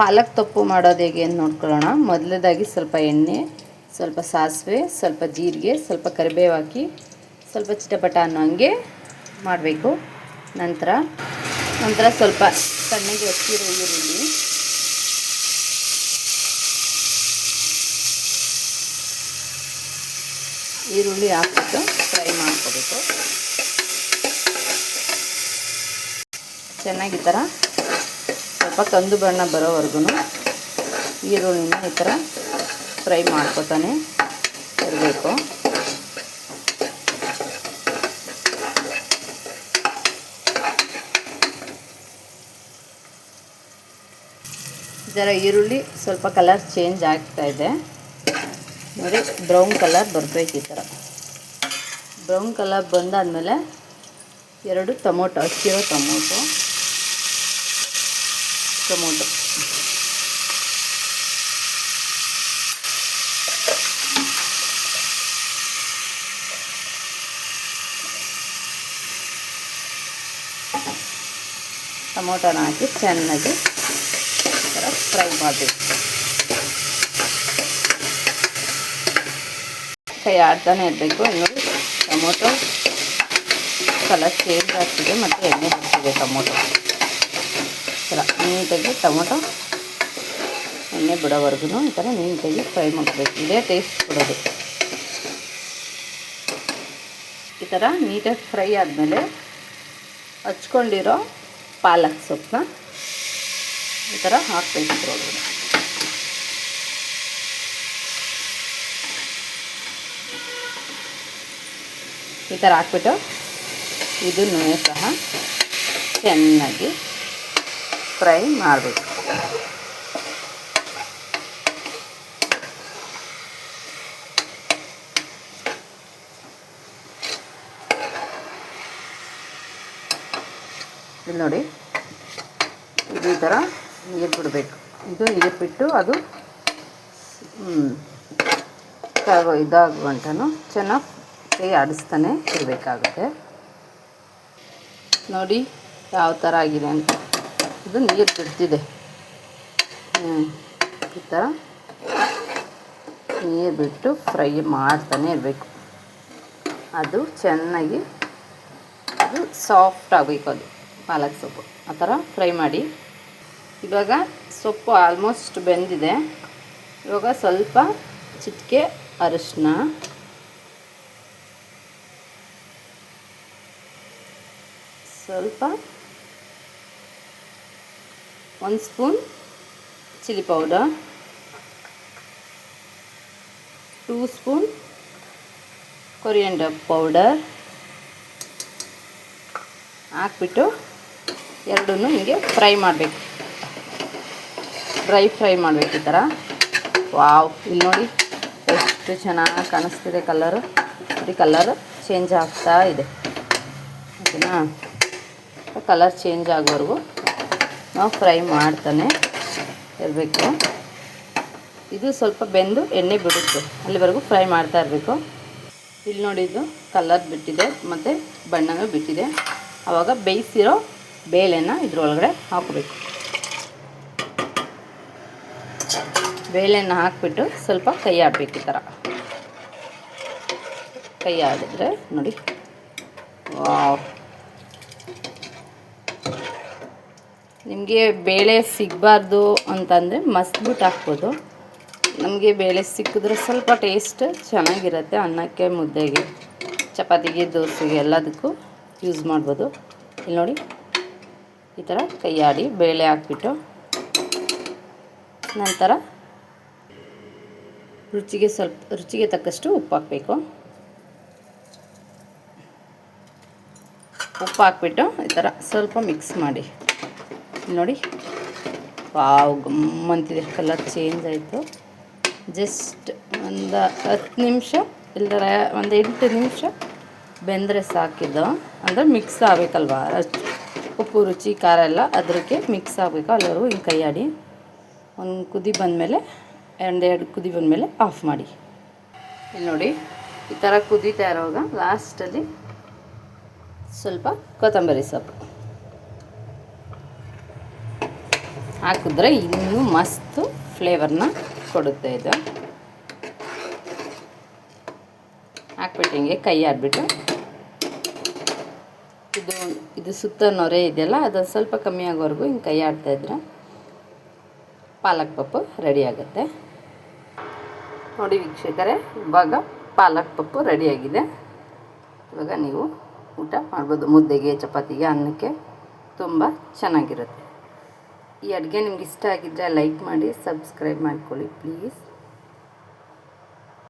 ಪಾಲಕ್ ತಪ್ಪು ಮಾಡೋದು ಹೇಗೆ ಅಂತ ನೋಡ್ಕೊಳ್ಳೋಣ. ಮೊದಲದಾಗಿ ಸ್ವಲ್ಪ ಎಣ್ಣೆ, ಸ್ವಲ್ಪ ಸಾಸಿವೆ, ಸ್ವಲ್ಪ ಜೀರಿಗೆ, ಸ್ವಲ್ಪ ಕರಿಬೇವು ಹಾಕಿ ಸ್ವಲ್ಪ ಚಿಟಪಟ ಅನ್ನೋ ಹಂಗೆ ಮಾಡಬೇಕು. ನಂತರ ನಂತರ ಸ್ವಲ್ಪ ಸಣ್ಣಗೆ ಹಚ್ಚಿರೋ ಈರುಳ್ಳಿ ಈರುಳ್ಳಿ ಹಾಕ್ಬಿಟ್ಟು ಫ್ರೈ ಮಾಡ್ಕೋಬೇಕು. ಚೆನ್ನಾಗಿ ಈ ಥರ ಸ್ವಲ್ಪ ಕಂದು ಬಣ್ಣ ಬರೋವರೆಗೂ ಈರುಳ್ಳಿನ ಈ ಥರ ಫ್ರೈ ಮಾಡ್ಕೊತಾನೆ ಇರಬೇಕು. ಇದರ ಈರುಳ್ಳಿ ಸ್ವಲ್ಪ ಕಲರ್ ಚೇಂಜ್ ಆಗ್ತಾ ಇದೆ. ನೋಡಿ, ಬ್ರೌನ್ ಕಲರ್ ಬರಬೇಕು ಈ ಥರ. ಬ್ರೌನ್ ಕಲರ್ ಬಂದಾದಮೇಲೆ ಎರಡು ಟೊಮೊಟೊ ಹಚ್ಚಿರೋ ಟೊಮೊಟೊ. ಟೊಮೊಟೊ ಟೊಮೊಟೊನ ಹಾಕಿ ಚೆನ್ನಾಗಿ ಫ್ರೈ ಮಾಡಬೇಕು. ಕೈ ಆಡ್ತಾನೆ ಇರಬೇಕು ನೋಡಿ, ಟೊಮೊಟೊ ಕಲರ್ ಚೇಂಜ್ ಆಗ್ತಿದೆ, ಮತ್ತು ಎಣ್ಣೆ ಬಿಡ್ತಿದೆ ಟೊಮೊಟೊ. ಥರ ನೀಟಾಗಿ ಟೊಮೊಟೊ ಎಣ್ಣೆ ಬಿಡೋವರೆಗೂ ಈ ಥರ ನೀಟಾಗಿ ಫ್ರೈ ಮಾಡಬೇಕು ಇದೇ ಟೇಸ್ಟ್ ಕೊಡೋದು. ಈ ಥರ ನೀಟಾಗಿ ಫ್ರೈ ಆದಮೇಲೆ ಹಚ್ಕೊಂಡಿರೋ ಪಾಲಕ್ ಸೊಪ್ಪನ್ನ ಈ ಥರ ಹಾಕ್ಬೇಕು ಇದ್ರೊಳಗಡೆ ಈ ಥರ ಹಾಕ್ಬಿಟ್ಟು ಇದನ್ನು ಸಹ ಚೆನ್ನಾಗಿ ಫ್ರೈ ಮಾಡಬೇಕು. ಇಲ್ಲಿ ನೋಡಿ, ಇದು ಥರ ನೀರು ಬಿಡಬೇಕು. ಇದು ನೀರು ಬಿಟ್ಟು ಅದು ಹ್ಞೂ ಇದಾಗುವಂಟನು ಚೆನ್ನಾಗಿ ಕೈ ಆಡಿಸ್ತಾನೆ ಇರಬೇಕಾಗುತ್ತೆ. ನೋಡಿ, ಯಾವ ಥರ ಆಗಿದೆ ಅಂತ. ಇದು ನೀರು ಬಿಡ್ತಿದೆ. ಈ ಥರ ನೀರು ಬಿಟ್ಟು ಫ್ರೈ ಮಾಡ್ತಾನೆ ಇರಬೇಕು. ಅದು ಚೆನ್ನಾಗಿ ಅದು ಸಾಫ್ಟ್ ಆಗಬೇಕು ಅದು, ಪಾಲಕ್ ಸೊಪ್ಪು. ಆ ಥರ ಫ್ರೈ ಮಾಡಿ. ಇವಾಗ ಸೊಪ್ಪು ಆಲ್ಮೋಸ್ಟ್ ಬೆಂದಿದೆ. ಇವಾಗ ಸ್ವಲ್ಪ ಚಿಟಿಕೆ ಅರಿಶಿನ ಸ್ವಲ್ಪ ಒಂದು spoon chilli powder two spoon coriander powder ಹಾಕ್ಬಿಟ್ಟು ಎರಡನ್ನು ಹಿಂಗೆ ಫ್ರೈ ಮಾಡಬೇಕು. ಡ್ರೈ ಫ್ರೈ ಮಾಡಬೇಕು ಈ ಥರ. ವಾವ್ ಇಲ್ಲಿ ನೋಡಿ ಎಷ್ಟು ಚೆನ್ನಾಗಿ ಕಾಣಿಸ್ತಿದೆ ಕಲರು ಈ ಕಲರ್ ಚೇಂಜ್ ಆಗ್ತಾ ಇದೆ. ಓಕೆನಾ ಕಲರ್ ಚೇಂಜ್ ಆಗೋವರೆಗೂ ನಾವು ಫ್ರೈ ಮಾಡ್ತಾನೆ ಇರಬೇಕು. ಇದು ಸ್ವಲ್ಪ ಬೆಂದು ಎಣ್ಣೆ ಬಿಡುತ್ತೆ. ಅಲ್ಲಿವರೆಗೂ ಫ್ರೈ ಮಾಡ್ತಾ ಇರಬೇಕು. ಇಲ್ಲಿ ನೋಡಿದ್ದು ಕಲರ್ ಬಿಟ್ಟಿದೆ, ಮತ್ತು ಬಣ್ಣನೂ ಬಿಟ್ಟಿದೆ. ಆವಾಗ ಬೇಯಿಸಿರೋ ಬೇಳೆನ ಇದ್ರೊಳಗಡೆ ಹಾಕಬೇಕು. ಬೇಳೆನ ಹಾಕಿಬಿಟ್ಟು ಸ್ವಲ್ಪ ಕೈ ಆಡಬೇಕು ಈ ಥರ ಕೈ ಆಡಿದ್ರೆ ನೋಡಿ. ವಾವ್. ನಿಮಗೆ ಬೇಳೆ ಸಿಗಬಾರ್ದು ಅಂತಂದರೆ ಮಸ್ಬಿಟ್ಟು ಹಾಕ್ಬೋದು. ನಮಗೆ ಬೇಳೆ ಸಿಕ್ಕಿದ್ರೆ ಸ್ವಲ್ಪ ಟೇಸ್ಟ್ ಚೆನ್ನಾಗಿರುತ್ತೆ ಅನ್ನಕ್ಕೆ, ಮುದ್ದೆಗೆ, ಚಪಾತಿಗೆ, ದೋಸೆಗೆ ಎಲ್ಲದಕ್ಕೂ ಯೂಸ್ ಮಾಡ್ಬೋದು. ಇಲ್ಲಿ ನೋಡಿ, ಈ ಥರ ಕೈಯಾಡಿ ಬೇಳೆ ಹಾಕ್ಬಿಟ್ಟು ನಂತರ ರುಚಿಗೆ ಸ್ವಲ್ಪ, ರುಚಿಗೆ ತಕ್ಕಷ್ಟು ಉಪ್ಪು ಹಾಕಬೇಕು. ಉಪ್ಪು ಹಾಕ್ಬಿಟ್ಟು ಈ ಥರ ಸ್ವಲ್ಪ ಮಿಕ್ಸ್ ಮಾಡಿ. ನೋಡಿ. ವಾವ್ ಗಮ್ಮಂತಿದೆ ಕಲರ್ ಚೇಂಜ್ ಆಯಿತು. ಜಸ್ಟ್ ಒಂದು ಹತ್ತು ನಿಮಿಷ ಇಲ್ಲರ ಒಂದು ಎಂಟು ನಿಮಿಷ ಬೆಂದರೆ ಸಾಕಿದ್ದು. ಅಂದರೆ ಮಿಕ್ಸ್ ಆಗಬೇಕಲ್ವ? ಉಪ್ಪು, ರುಚಿ, ಖಾರ ಎಲ್ಲ ಅದಕ್ಕೆ ಮಿಕ್ಸ್ ಆಗಬೇಕು. ಅಲ್ಲರೂ ಹಿಂಗೆ ಕೈಯಾಡಿ ಒಂದು ಕುದಿ ಬಂದಮೇಲೆ, ಎರಡು ಕುದಿ ಬಂದಮೇಲೆ ಆಫ್ ಮಾಡಿ. ಇಲ್ಲಿ ನೋಡಿ, ಈ ಥರ ಕುದೀತಾ ಇರೋವಾಗ ಲಾಸ್ಟಲ್ಲಿ ಸ್ವಲ್ಪ ಕೊತ್ತಂಬರಿ ಸೊಪ್ಪು. ಹಾಕಿದ್ರೆ ಇನ್ನೂ ಮಸ್ತು ಫ್ಲೇವರ್ನ ಕೊಡುತ್ತೆ ಇದು. ಹಾಕ್ಬಿಟ್ಟು ಹಿಂಗೆ ಕೈ ಆಡಿಬಿಟ್ಟು. ಇದು ಇದು ಸುತ್ತ ನೊರೆ ಇದೆಯಲ್ಲ, ಅದು ಸ್ವಲ್ಪ ಕಮ್ಮಿ ಆಗೋವರೆಗೂ ಹಿಂಗೆ ಕೈ ಆಡ್ತಾಯಿದ್ರೆ ಪಾಲಕ್ ಪಪ್ಪು ರೆಡಿ ಆಗುತ್ತೆ. ನೋಡಿ ವೀಕ್ಷಕರೇ, ಇವಾಗ ಪಾಲಕ್ ಪಪ್ಪು ರೆಡಿಯಾಗಿದೆ ಇವಾಗ ನೀವು ಊಟ ಮಾಡ್ಬೋದು. ಮುದ್ದೆಗೆ, ಚಪಾತಿಗೆ, ಅನ್ನಕ್ಕೆ ತುಂಬ ಚೆನ್ನಾಗಿರುತ್ತೆ. ಈ ಅಡುಗೆ ನಿಮ್ಗೆ ಇಷ್ಟ ಆಗಿದ್ದರೆ ಲೈಕ್ ಮಾಡಿ ಸಬ್ಸ್ಕ್ರೈಬ್ ಮಾಡ್ಕೊಳ್ಳಿ ಪ್ಲೀಸ್.